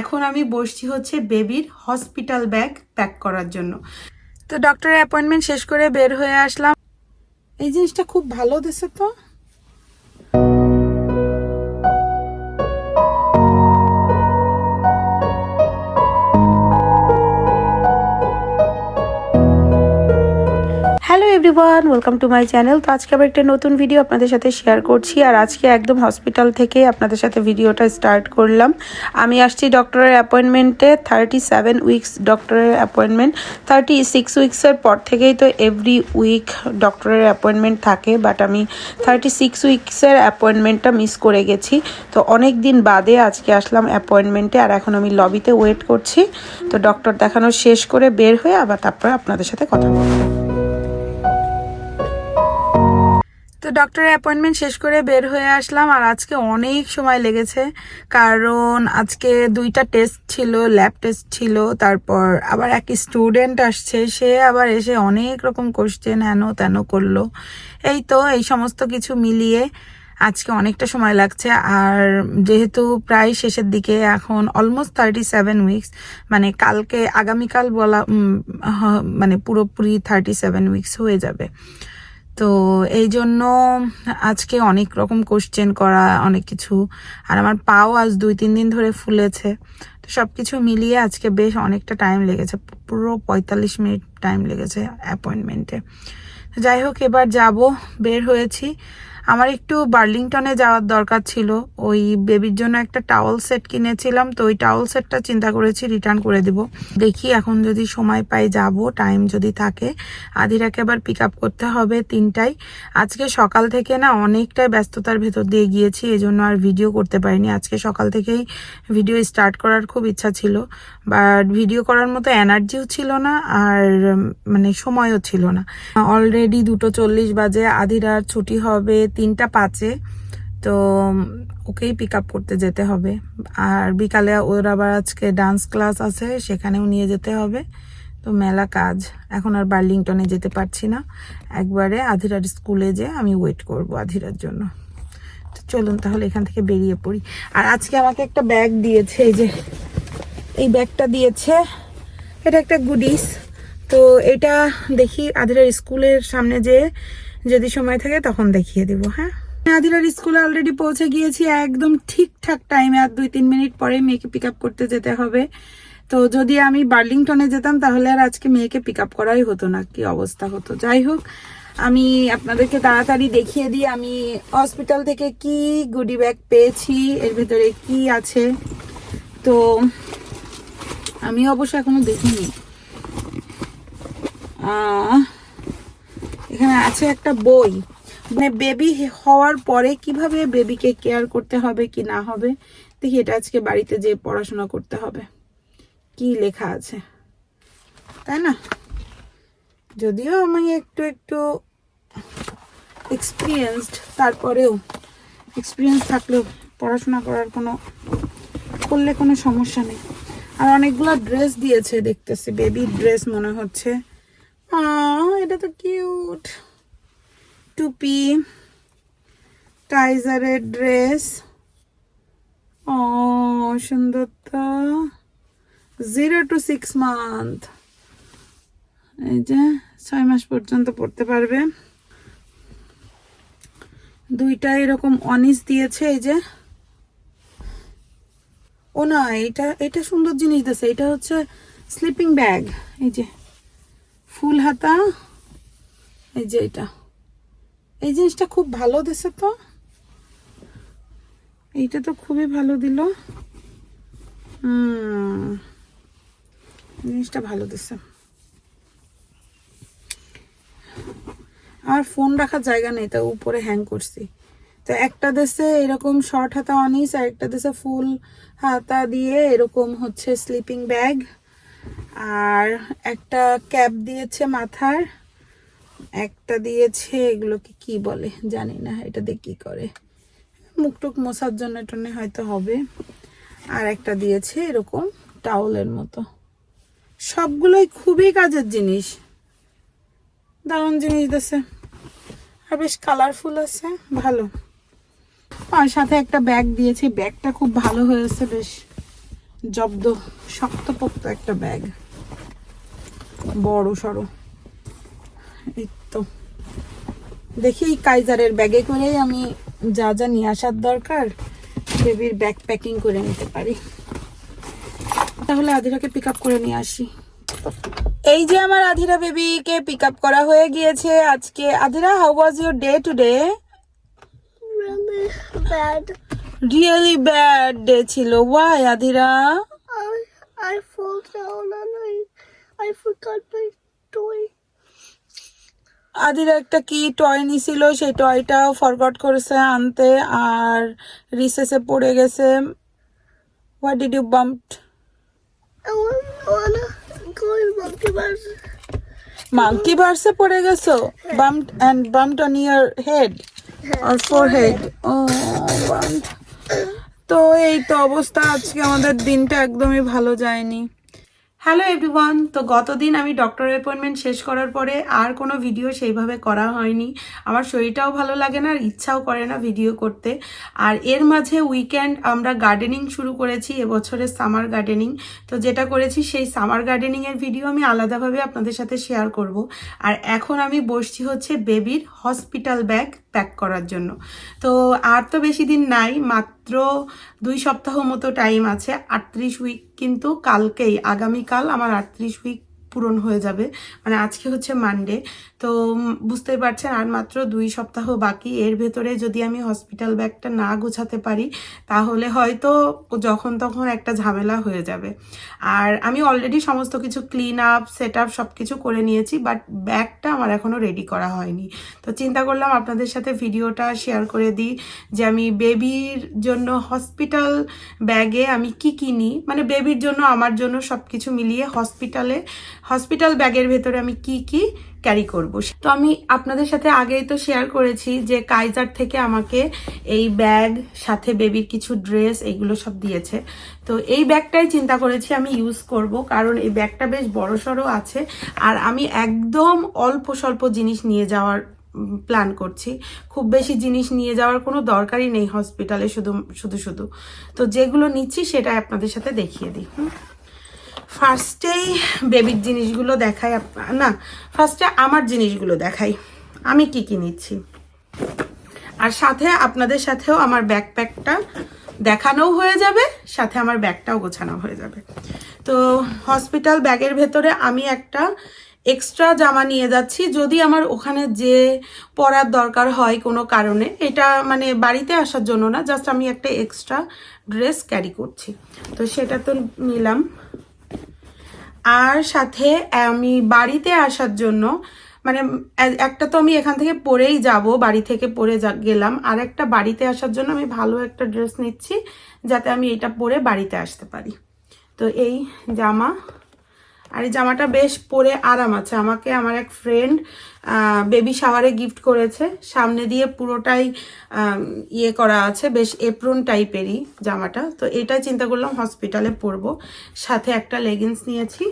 এখন আমি বসছি হচ্ছে বেবির হসপিটাল ব্যাগ প্যাক করার জন্য। তো ডক্টরের অ্যাপয়েন্টমেন্ট শেষ করে বের হয়ে আসলাম। এই জিনিসটা খুব ভালো দেশে তো। Everyone welcome to my channel তো আজকে আবার একটা নতুন ভিডিও আপনাদের সাথে শেয়ার করছি। আর আজকে একদম হসপিটাল থেকে আপনাদের সাথে ভিডিওটা স্টার্ট করলাম। আমি আসছি ডক্টরের অ্যাপয়েন্টমেন্টে থার্টি সেভেন উইকস ডক্টরের অ্যাপয়েন্টমেন্ট থার্টি সিক্স উইকসের পর থেকেই তো এভরি উইক ডক্টরের অ্যাপয়েন্টমেন্ট থাকে। বাট আমি থার্টি সিক্স উইকসের অ্যাপয়েন্টমেন্টটা মিস করে গেছি। তো অনেক দিন বাদে আজকে আসলাম অ্যাপয়েন্টমেন্টে আর এখন আমি লবিতে ওয়েট করছি। তো ডক্টর দেখানো শেষ করে বের হয়ে আবার তারপরে আপনাদের সাথে কথা বলব। তো ডক্টরের অ্যাপয়েন্টমেন্ট শেষ করে বের হয়ে আসলাম আর আজকে অনেক সময় লেগেছে। কারণ আজকে দুইটা টেস্ট ছিল ল্যাব টেস্ট ছিল, তারপর আবার এক স্টুডেন্ট আসছে, সে আবার এসে অনেক রকম কোশ্চেন হেন তেন করল। এই তো, এই সমস্ত কিছু মিলিয়ে আজকে অনেকটা সময় লাগছে। আর যেহেতু প্রায় শেষের দিকে, এখন অলমোস্ট থার্টি সেভেন উইকস মানে কালকে, আগামীকাল বলা মানে পুরোপুরি থার্টি সেভেন উইকস হয়ে যাবে। তো এই জন্য আজকে অনেক রকম কোশ্চেন করা, অনেক কিছু। আর আমার পাও আজ দুই, তিন দিন ধরে ফুলেছে। তো সব কিছু মিলিয়ে আজকে বেশ অনেকটা টাইম লেগেছে। পুরো পঁয়তাল্লিশ মিনিট টাইম লেগেছে অ্যাপয়েন্টমেন্টে যাই হোক, এবার যাব, বের হয়েছি। আমার একটু বার্লিংটনে যাওয়ার দরকার ছিল। ওই বেবির জন্য একটা টাওয়াল সেট কিনেছিলাম, তো ওই টাওয়াল সেটটা চিন্তা করেছি রিটার্ন করে দিব। দেখি এখন যদি সময় পাই যাব টাইম যদি থাকে। আধিরাকে আবার পিক আপ করতে হবে তিনটায়। আজকে সকাল থেকে না অনেকটাই ব্যস্ততার ভেতর দিয়ে গিয়েছি এই জন্য আর ভিডিও করতে পারিনি। আজকে সকাল থেকেই ভিডিও স্টার্ট করার খুব ইচ্ছা ছিল। বাট ভিডিও করার মতো এনার্জিও ছিল না আর মানে সময়ও ছিল না। অলরেডি দুটো চল্লিশ বাজে আধিরার ছুটি হবে তিনটা পাঁচে, তো ওকেই পিক আপ করতে যেতে হবে। আর বিকালে ওর আবার আজকে ডান্স ক্লাস আছে, সেখানেও নিয়ে যেতে হবে। তো মেলা কাজ। এখন আর বার্লিংটনে যেতে পারছি না। একবারে আধিরার স্কুলে যে আমি ওয়েট করব আধিরার জন্য। তো চলুন তাহলে এখান থেকে বেরিয়ে পড়ি। আর আজকে আমাকে একটা ব্যাগ দিয়েছে, এই যে, এই ব্যাগটা দিয়েছে। এটা একটা গুডিস তো এটা দেখি আধিরার স্কুলের সামনে যে যদি সময় থাকে তখন দেখিয়ে দিব হ্যাঁ? আদিরার স্কুলে অলরেডি পৌঁছে গিয়েছি একদম ঠিকঠাক টাইমে আর দুই তিন মিনিট পরে মেয়েকে পিক আপ করতে যেতে হবে। তো যদি আমি বার্লিংটনে যেতাম তাহলে আর আজকে মেয়েকে পিক আপ করাই হতো না কি অবস্থা হতো? যাই হোক আমি আপনাদেরকে তাড়াতাড়ি দেখিয়ে দিই আমি হসপিটাল থেকে কি গুডি ব্যাগ পেয়েছি এর ভিতরে কি আছে? তো আমি অবশ্য এখনও দেখিনি। আহ, এখানে আছে একটা বই। মানে বেবি হওয়ার পরে কীভাবে বেবিকে কেয়ার করতে হবে কি না হবে, দেখি এটা আজকে বাড়িতে যে পড়াশোনা করতে হবে। কি লেখা আছে? তাই না? যদিও আমি একটু একটু এক্সপিরিয়েন্সড তারপরেও এক্সপিরিয়েন্স থাকলেও পড়াশোনা করার কোনো, করলে কোনো সমস্যা নেই। আর অনেকগুলো ড্রেস দিয়েছে দেখতেছি বেবি ড্রেস মনে হচ্ছে। কিউট টুপি টাইজারের ড্রেস ও সুন্দর তো জিরো টু সিক্স মান্থ এই ছয় মাস পর্যন্ত পড়তে পারবে। দুইটা এরকম অনিস দিয়েছে, এই যে। ও না, এটা এটা সুন্দর জিনিস দিয়েছে। এটা হচ্ছে স্লিপিং ব্যাগ এই যে। ফুল হাতা। এই যে এটা। এই জিনিসটা খুব ভালো দিছে তো। এইটা তো খুবই ভালো দিল। জিনিসটা ভালো দিছে। আমার ফোন রাখার জায়গা নেই, তা উপরে হ্যাং করছি। তো একটা দেশে এরকম শর্ট হাতা অনিস, আর একটা দেশে ফুল হাতা দিয়ে এরকম হচ্ছে স্লিপিং ব্যাগ আর একটা ক্যাপ দিয়েছে মাথার। একটা দিয়েছে, এগুলোকে কি বলে জানি না, এটা দিয়ে কি করে? মুখটুক মশার জন্য টনে হয়তো হবে। আর একটা দিয়েছে এরকম টাওলের মতো। সবগুলোই খুবই কাজের জিনিস। দারুণ জিনিস দিয়েছে। আর বেশ কালারফুল আছে, ভালো। আর সাথে একটা ব্যাগ দিয়েছি ব্যাগটা খুব ভালো হয়েছে, বেশ জব্দ, শক্তপোক্ত একটা ব্যাগ বড় সড়ো। তো দেখি কাইজারের ব্যাগে করেই আমি যা যা নিয়ে আসার দরকার বেবির ব্যাগ প্যাকিং করে নিতে পারি। তাহলে আধিরাকে পিক আপ করে নিয়ে আসি। এই যে আমার আধিরা বেবিকে পিক আপ করা হয়ে গিয়েছে আজকে। Adhira how was your day really bad. Really bad day ছিল। Why Adhira I fall down and I I forgot my toy. আদিরা একটা কি টয় নিছিল, সেই টয়টাও ফরগট করেছে আনতে আর রিসেসে পড়ে গেছে। What did you bump I want wanna go in monkey bars. Monkey ভার্সে পড়ে গেছো? Bumped and bumped on your head R forehead ও বাম্পড তো এই তো অবস্থা, আজকে আমাদের দিনটা একদমই ভালো যায়নি। হ্যালো এভরিওয়ান তো গতদিন আমি ডক্টর অ্যাপয়েন্টমেন্ট শেষ করার পরে আর কোনো ভিডিও সেইভাবে করা হয়নি। আমার শরীরটাও ভালো লাগে না আর ইচ্ছাও করে না ভিডিও করতে। আর এর মাঝে উইকেন্ড আমরা গার্ডেনিং শুরু করেছি এবছরের সামার গার্ডেনিং তো যেটা করেছি, সেই সামার গার্ডেনিংয়ের ভিডিও আমি আলাদাভাবে আপনাদের সাথে শেয়ার করব। আর এখন আমি বসছি হচ্ছে বেবির হসপিটাল ব্যাগ প্যাক করার জন্য। তো আর তো বেশি দিন নাই, মাত্র দুই সপ্তাহ মতো টাইম আছে, আটত্রিশ উইক কিন্তু কালকেই, আগামীকাল আমার আটত্রিশ উইক পূরণ হয়ে যাবে। মানে আজকে হচ্ছে মানডে তো বুঝতেই পারছেন আর মাত্র দুই সপ্তাহ বাকি। এর ভেতরে যদি আমি হসপিটাল ব্যাগটা না গোছাতে পারি, তাহলে হয়তো যখন তখন একটা ঝামেলা হয়ে যাবে। আর আমি অলরেডি সমস্ত কিছু ক্লিন আপ সেট আপ সব কিছু করে নিয়েছি বাট ব্যাগটা আমার এখনও রেডি করা হয়নি। তো চিন্তা করলাম আপনাদের সাথে ভিডিওটা শেয়ার করে দিই, যে আমি বেবির জন্য হসপিটাল ব্যাগে আমি কি কিনি? মানে বেবির জন্য, আমার জন্য সব কিছু মিলিয়ে হসপিটালে হসপিটাল ব্যাগের ভেতরে আমি কি কি ক্যারি করব? তো আমি আপনাদের সাথে আগেই তো শেয়ার করেছি যে কাইজার থেকে আমাকে এই ব্যাগ সাথে বেবির কিছু ড্রেস এইগুলো সব দিয়েছে। তো এই ব্যাগটাই চিন্তা করেছি আমি ইউজ করব, কারণ এই ব্যাগটা বেশ বড় সড়ো আছে আর আমি একদম অল্প স্বল্প জিনিস নিয়ে যাওয়ার প্ল্যান করছি। খুব বেশি জিনিস নিয়ে যাওয়ার কোনো দরকারই নেই হসপিটালে শুধু শুধু শুধু। তো যেগুলো নিচ্ছি সেটাই আপনাদের সাথে দেখিয়ে দিই ফার্স্টেই বেবির জিনিসগুলো দেখাই না ফার্স্টে আমার জিনিসগুলো দেখাই। আমি কি কি নিচ্ছি? আর সাথে আপনাদের সাথেও আমার ব্যাকপ্যাকটা দেখানোও হয়ে যাবে, সাথে আমার ব্যাগটাও গোছানো হয়ে যাবে। তো হসপিটাল ব্যাগের ভেতরে আমি একটা এক্সট্রা জামা নিয়ে যাচ্ছি, যদি আমার ওখানে যে পরার দরকার হয় কোনো কারণে। এটা মানে বাড়িতে আসার জন্য না জাস্ট আমি একটা এক্সট্রা ড্রেস ক্যারি করছি। তো সেটা তো নিলাম। আর সাথে আমি বাড়িতে আসার জন্য মানে একটা তো আমি এখান থেকে পরেই যাব, বাড়ি থেকে পরে গেলাম। আর একটা বাড়িতে আসার জন্য আমি ভালো একটা ড্রেস নিচ্ছি, যাতে আমি এটা পরে বাড়িতে আসতে পারি। তো এই জামা আর এই জামাটা বেশ পরে আরাম আছে। আমাকে আমার এক ফ্রেন্ড বেবি শাওয়ারে গিফট করেছে। সামনে দিয়ে পুরোটাই ইয়ে করা আছে, বেশ এপ্রন টাইপেরই জামাটা। তো এটাই চিন্তা করলাম হসপিটালে পরবো। সাথে একটা লেগিংস নিয়েছি।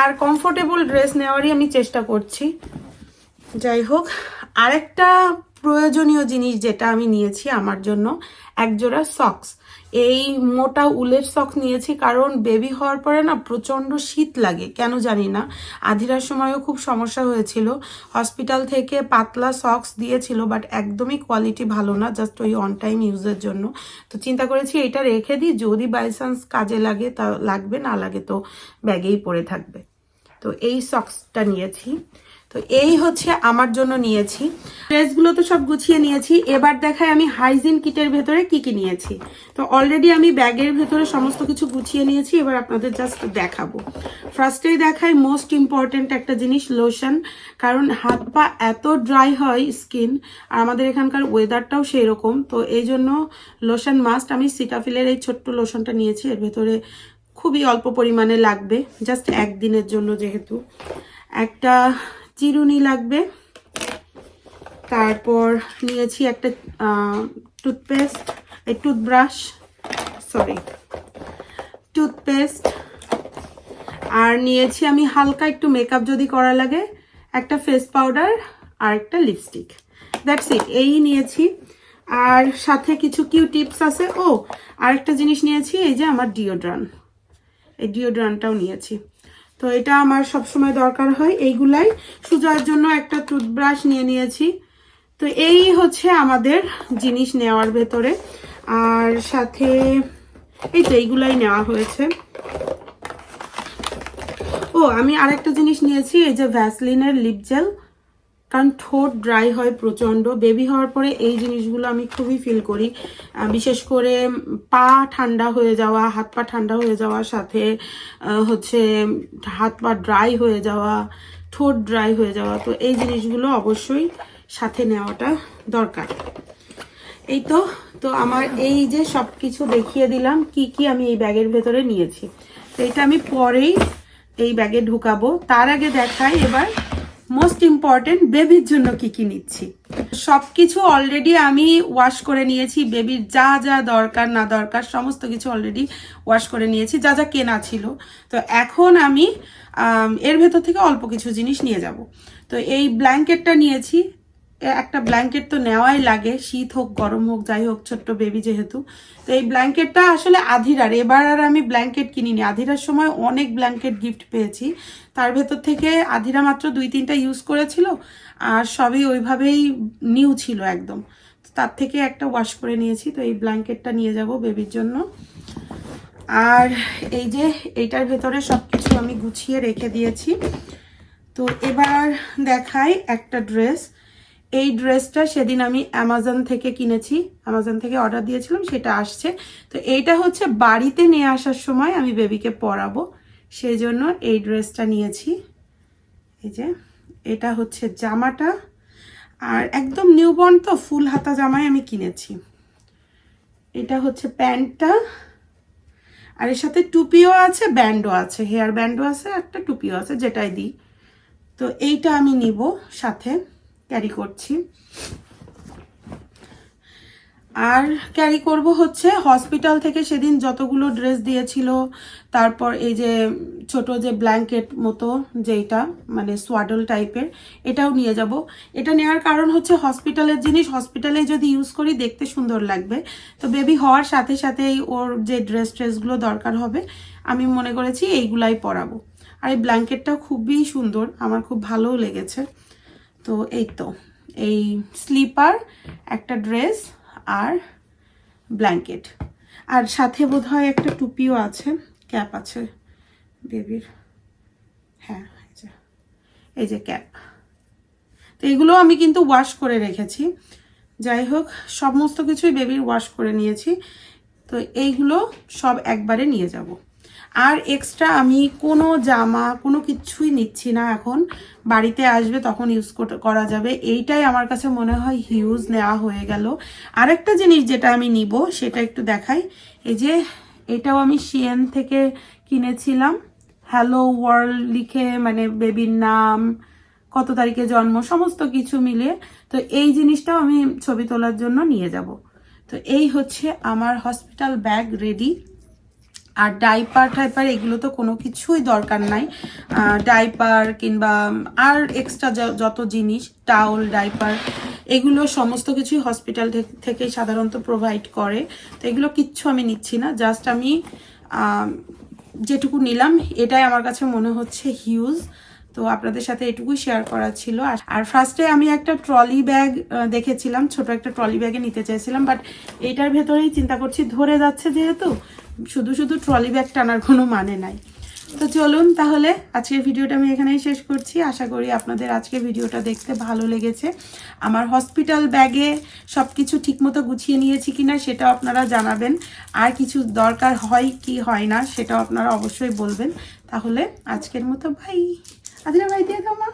আর কমফোর্টেবল ড্রেস নেওয়ারই আমি চেষ্টা করছি। যাই হোক, আরেকটা প্রয়োজনীয় জিনিস যেটা আমি নিয়েছি আমার জন্য একজোড়া সক্স এই মোটা উলের সক্স নিয়েছি কারণ বেবি হওয়ার পরে না প্রচণ্ড শীত লাগে, কেন জানি না। আধিরার সময়ও খুব সমস্যা হয়েছিল। হসপিটাল থেকে পাতলা সক্স দিয়েছিল বাট একদমই কোয়ালিটি ভালো না জাস্ট ওই অন টাইম ইউজের জন্য। তো চিন্তা করেছি এটা রেখে দিই, যদি বাই চান্স কাজে লাগে তা লাগবে, না লাগে তো ব্যাগেই পড়ে থাকবে। তো এই সক্সটা নিয়েছি। তো এই হচ্ছে আমার জন্য নিয়েছি। ড্রেসগুলো তো সব গুছিয়ে নিয়েছি। এবার দেখায় আমি হাইজিন কিটের ভেতরে কি কি নিয়েছি। তো অলরেডি আমি ব্যাগের ভেতরে সমস্ত কিছু গুছিয়ে নিয়েছি। এবার আপনাদের জাস্ট দেখাবো। ফার্স্টেই দেখায় মোস্ট ইম্পর্ট্যান্ট একটা জিনিস লোশন কারণ হাত পা এত ড্রাই হয় স্কিন আর আমাদের এখানকার ওয়েদারটাও সেই রকম তো এই জন্য লোশন মাস্ট আমি সিটাফিলের এই ছোট্ট লোশনটা নিয়েছি। এর ভেতরে খুবই অল্প পরিমাণে লাগবে। জাস্ট একদিনের জন্য যেহেতু। একটা চিরুনি লাগবে। তারপর নিয়েছি একটা টুথপেস্ট এই টুথব্রাশ সরি টুথপেস্ট আর নিয়েছি আমি হালকা একটু মেকআপ যদি করা লাগে, একটা ফেস পাউডার আর একটা লিপস্টিক দ্যাটস ইট এই নিয়েছি। আর সাথে কিছু কিউ টিপস আছে। ও, আরেকটা জিনিস নিয়েছি, এই যে আমার ডিওড্রান এই ডিওড্রান্টটাও নিয়েছি। তো এটা আমার সব সময় দরকার হয় এইগুলাই। সুজার জন্য একটা টুথব্রাশ নিয়ে নিয়েছি। তো এই হচ্ছে আমাদের জিনিস নেওয়ার ভেতরে। আর সাথে এই তো এইগুলাই নেওয়া হয়েছে। ও, আমি আরেকটা জিনিস নিয়েছি, এই যে ভ্যাসলিনের লিপ জেল কারণ ঠোঁট ড্রাই হয় প্রচণ্ড বেবি হওয়ার পরে এই জিনিসগুলো আমি খুবই ফিল করি। বিশেষ করে পা ঠান্ডা হয়ে যাওয়া, হাত পা ঠান্ডা হয়ে যাওয়ার সাথে হচ্ছে হাত পা ড্রাই হয়ে যাওয়া, ঠোঁট ড্রাই হয়ে যাওয়া, তো এই জিনিসগুলো অবশ্যই সাথে নেওয়াটা দরকার। এই তো তো আমার এই যে সব কিছু দেখিয়ে দিলাম, কি কি আমি এই ব্যাগের ভেতরে নিয়েছি। তো এটা আমি পরেই এই ব্যাগে ঢুকাবো। তার আগে দেখাই এবার মোস্ট ইম্পর্টেন্ট বেবির জন্য কি কি নিচ্ছি? সব কিছু অলরেডি আমি ওয়াশ করে নিয়েছি। বেবির যা যা দরকার, না দরকার, সমস্ত কিছু অলরেডি ওয়াশ করে নিয়েছি। যা যা কেনা ছিল। তো এখন আমি এর ভেতর থেকে অল্প কিছু জিনিস নিয়ে যাব। তো এই ব্ল্যাঙ্কেটটা নিয়েছি। একটা ব্ল্যাঙ্কেট তো নেওয়াই লাগে, শীত হোক, গরম হোক, যাই হোক, ছোট্ট বেবি যেহেতু। তো এই ব্ল্যাঙ্কেটটা আসলে আধিরার, এবার আর আমি ব্ল্যাঙ্কেট কিনিনি। আধিরার সময় অনেক ব্ল্যাঙ্কেট গিফট পেয়েছি। তার ভেতর থেকে আধিরা মাত্র দুই, তিনটা ইউজ করেছিল, আর সবই ওইভাবেই নিউ ছিল একদম। তার থেকে একটা ওয়াশ করে নিয়েছি, তো এই ব্ল্যাঙ্কেটটা নিয়ে যাব বেবির জন্য। আর এই যে এইটার ভেতরে সব কিছু আমি গুছিয়ে রেখে দিয়েছি। তো এবার দেখাই একটা ড্রেস এই ড্রেসটা সেদিন আমি অ্যামাজন থেকে কিনেছি। অ্যামাজন থেকে অর্ডার দিয়েছিলাম, সেটা আসছে। তো এইটা হচ্ছে বাড়িতে নিয়ে আসার সময় আমি বেবিকে পরাবো। সেই জন্য এই ড্রেসটা নিয়েছি। এই যে, এটা হচ্ছে জামাটা। আর একদম নিউবর্ন তো, ফুল হাতা জামাই আমি কিনেছি। এটা হচ্ছে প্যান্টটা। আর এর সাথে টুপিও আছে, ব্যান্ডও আছে, হেয়ার ব্যান্ডও আছে, একটা টুপিও আছে, যেটাই দিই। তো এইটা আমি নিব সাথে। ক্যারি করছি। আর ক্যারি করব হচ্ছে হসপিটাল থেকে সেদিন যতগুলো ড্রেস দিয়েছিল, তারপর এই যে ছোট যে ব্ল্যাঙ্কেট মতো যেইটা মানে সোয়াডল টাইপের এটাও নিয়ে যাব। এটা নেওয়ার কারণ হচ্ছে হসপিটালের জিনিস হসপিটালে যদি ইউজ করি দেখতে সুন্দর লাগবে। তো বেবি হওয়ার সাথে সাথেই ওর যে ড্রেস ট্রেসগুলো দরকার হবে, আমি মনে করেছি এইগুলাই পরাবো। আর এই ব্ল্যাঙ্কেটটাও খুবই সুন্দর, আমার খুব ভালোও লেগেছে। তো এই তো, এই স্লিপার, একটা ড্রেস আর ব্ল্যাঙ্কেট। আর সাথে বোধহয় একটা টুপিও আছে, ক্যাপ আছে, বেবির। হ্যাঁ এই যে এই যে ক্যাপ। তো এগুলো আমি কিন্তু ওয়াশ করে রেখেছি। যাই হোক, সমস্ত কিছুই বেবির ওয়াশ করে নিয়েছি। তো এইগুলো সব একবারে নিয়ে যাব। আর এক্সট্রা আমি কোনো জামা, কোনো কিছুই নিচ্ছি না এখন। বাড়িতে আসবে তখন ইউজ করা যাবে। এইটাই আমার কাছে মনে হয় হিউজ নেওয়া হয়ে গেল। আরেকটা জিনিস যেটা আমি নিব, সেটা একটু দেখাই। এই যে, এটাও আমি সিএন থেকে কিনেছিলাম। হ্যালো ওয়ার্ল্ড লিখে মানে বেবির নাম, কত তারিখে জন্ম, সমস্ত কিছু মিলিয়ে তো এই জিনিসটাও আমি ছবি তোলার জন্য নিয়ে যাব। তো এই হচ্ছে আমার হসপিটাল ব্যাগ রেডি আর ডাইপার টাইপার এগুলো তো কোনো কিছুই দরকার নাই। ডাইপার কিংবা আর এক্সট্রা যত জিনিস টাউল ডাইপার এগুলো সমস্ত কিছুই হসপিটাল থেকে সাধারণত প্রোভাইড করে। তো এগুলো কিচ্ছু আমি নিচ্ছি না জাস্ট আমি যেটুকু নিলাম, এটাই আমার কাছে মনে হচ্ছে হিউজ তো আপনাদের সাথে এটুকুই শেয়ার করা ছিল। আর- ফার্স্টে আমি একটা ট্রলি ব্যাগ দেখেছিলাম, ছোট একটা ট্রলি ব্যাগে নিতে চাইছিলাম বাট এটার ভেতরেই চিন্তা করছি, ধরে যাচ্ছে যেহেতু, শুধু শুধু ট্রলি ব্যাগ টানার কোনো মানে নাই। তো চলুন তাহলে, আজকের ভিডিওটা আমি এখানেই শেষ করছি। আশা করি আপনাদের আজকের ভিডিওটা দেখতে ভালো লেগেছে। আমার হসপিটাল ব্যাগে সব কিছু ঠিকমতো গুছিয়ে নিয়েছি কিনা সেটাও আপনারা জানাবেন। আর কিছু দরকার হয় কি হয় না সেটাও আপনারা অবশ্যই বলবেন। তাহলে আজকের মতো ভাই আদিরা ভাই দিয়ে দাও মা